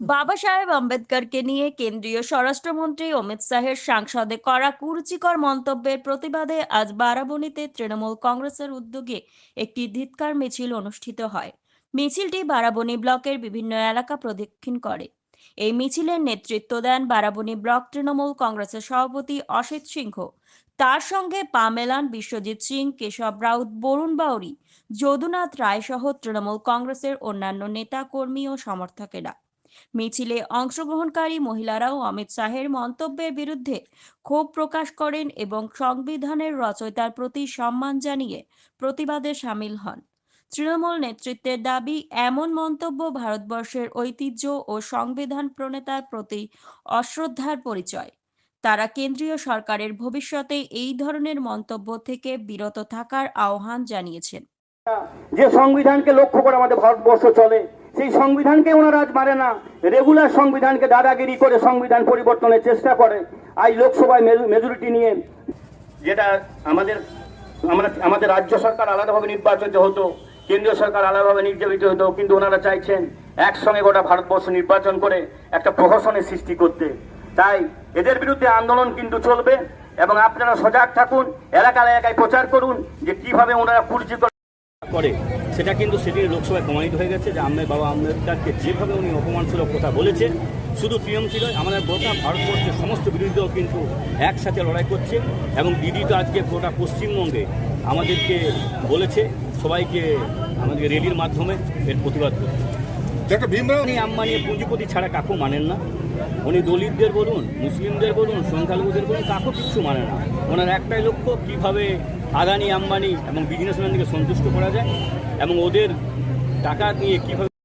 বাবা সাহেব আম্বেদকরকে নিয়ে কেন্দ্রীয় স্বরাষ্ট্রমন্ত্রী অমিত শাহের সাংসদে করা কুরুচিকর মন্তব্যের প্রতিবাদে আজ বারাবণীতে তৃণমূল কংগ্রেসের উদ্যোগে একটি ধিৎকার মিছিল অনুষ্ঠিত হয়। মিছিলটি বারাবণী ব্লকের বিভিন্ন এলাকা প্রদক্ষিণ করে। এই মিছিলের নেতৃত্ব দেন বারাবণী ব্লক তৃণমূল কংগ্রেসের সভাপতি অসিত সিংহ। তার সঙ্গে পা মেলান বিশ্বজিৎ সিং, কেশব রাউত, বরুণ বাউরি, যদুনাথ রায় সহ তৃণমূল কংগ্রেসের অন্যান্য নেতা কর্মী ও সমর্থকেরা। মিছিলে অংশগ্রহণকারী মহিলারাও অমিত শাহের মন্তব্যের বিরুদ্ধে ক্ষোভ প্রকাশ করেন এবং সংবিধানের রচয়িতার প্রতি সম্মান জানিয়ে প্রতিবাদে সামিল হন। তৃণমূল নেতৃত্বের দাবি, এমন মন্তব্য ভারতবর্ষের ঐতিহ্য ও সংবিধান প্রণেতার প্রতি অশ্রদ্ধার পরিচয়। তারা কেন্দ্রীয় সরকারের ভবিষ্যতে এই ধরনের মন্তব্য থেকে বিরত থাকার আহ্বান জানিয়েছেন। যে সংবিধানকে লক্ষ্য করে আমাদের ভারতবর্ষ চলে সেই সংবিধানকে ওনারা আজ মানে না। রেগুলার সংবিধানকে দাদাগিরি করে সংবিধান পরিবর্তনের চেষ্টা করে। আজ লোকসভায় মেজরিটি নিয়ে যেটা আমাদের, আমরা, আমাদের রাজ্য সরকার আলাদাভাবে নির্বাচিত হতো, কেন্দ্রীয় সরকার আলাদাভাবে নির্যাতিত হতো, কিন্তু ওনারা চাইছেন একসঙ্গে গোটা ভারতবর্ষ নির্বাচন করে একটা প্রহসনের সৃষ্টি করতে। তাই এদের বিরুদ্ধে আন্দোলন কিন্তু চলবে এবং আপনারা সজাগ থাকুন এলাকা এলাকায় প্রচার করুন যে কীভাবে ওনারা কুরুচিকর করে সেটা কিন্তু সেদিন লোকসভায় প্রমাণিত হয়ে গেছে যে আম্বেদ বাবা আম্বেদকারকে যেভাবে উনি অপমানসূলক কথা বলেছে শুধু টিএমসি নয় আমাদের গোটা ভারতবর্ষের সমস্ত বিরোধীরাও কিন্তু একসাথে লড়াই করছে এবং দিদি তো আজকে গোটা পশ্চিমবঙ্গে আমাদেরকে বলেছে সবাইকে আমাদের রেলির মাধ্যমে এর প্রতিবাদ করতে ডক্টর ভীমরাও উনি আম্বানি পুঁজিপতি ছাড়া কাকু মানেন না। উনি দলিতদের বলুন, মুসলিমদের বলুন, সংখ্যালঘুদের বলুন, কাকু কিচ্ছু মানে না। ওনার একটাই লক্ষ্য, কীভাবে আদানি, আম্বানি এবং বিজনেসম্যানদেরকে সন্তুষ্ট করা যায় এবং ওদের টাকা নিয়ে কীভাবে